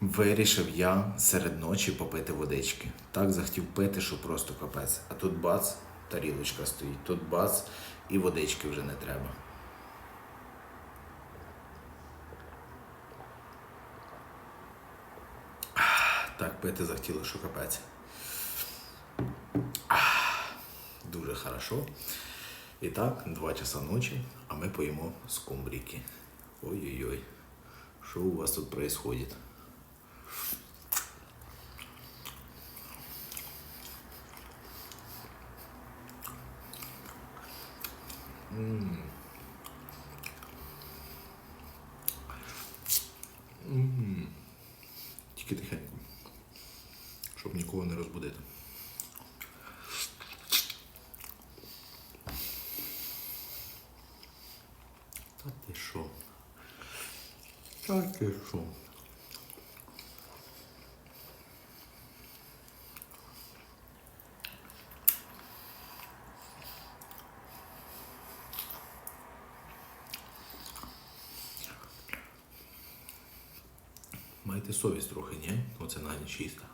Вирішив я серед ночі попити водички. Так захотів пити, що просто капець. А тут бац, тарілочка стоїть, тут бац, і водички вже не треба. Так пити захотіло, що капець. Дуже хорошо. І так, 2 часа ночі, а ми поїмо скумбрійки. Ой-ой-ой, що у вас тут відбувається? Тільки тихенько, щоб нікого не розбудити. Та ти що? Та ти що? Маєте совість трохи, ні? Оце на чиста.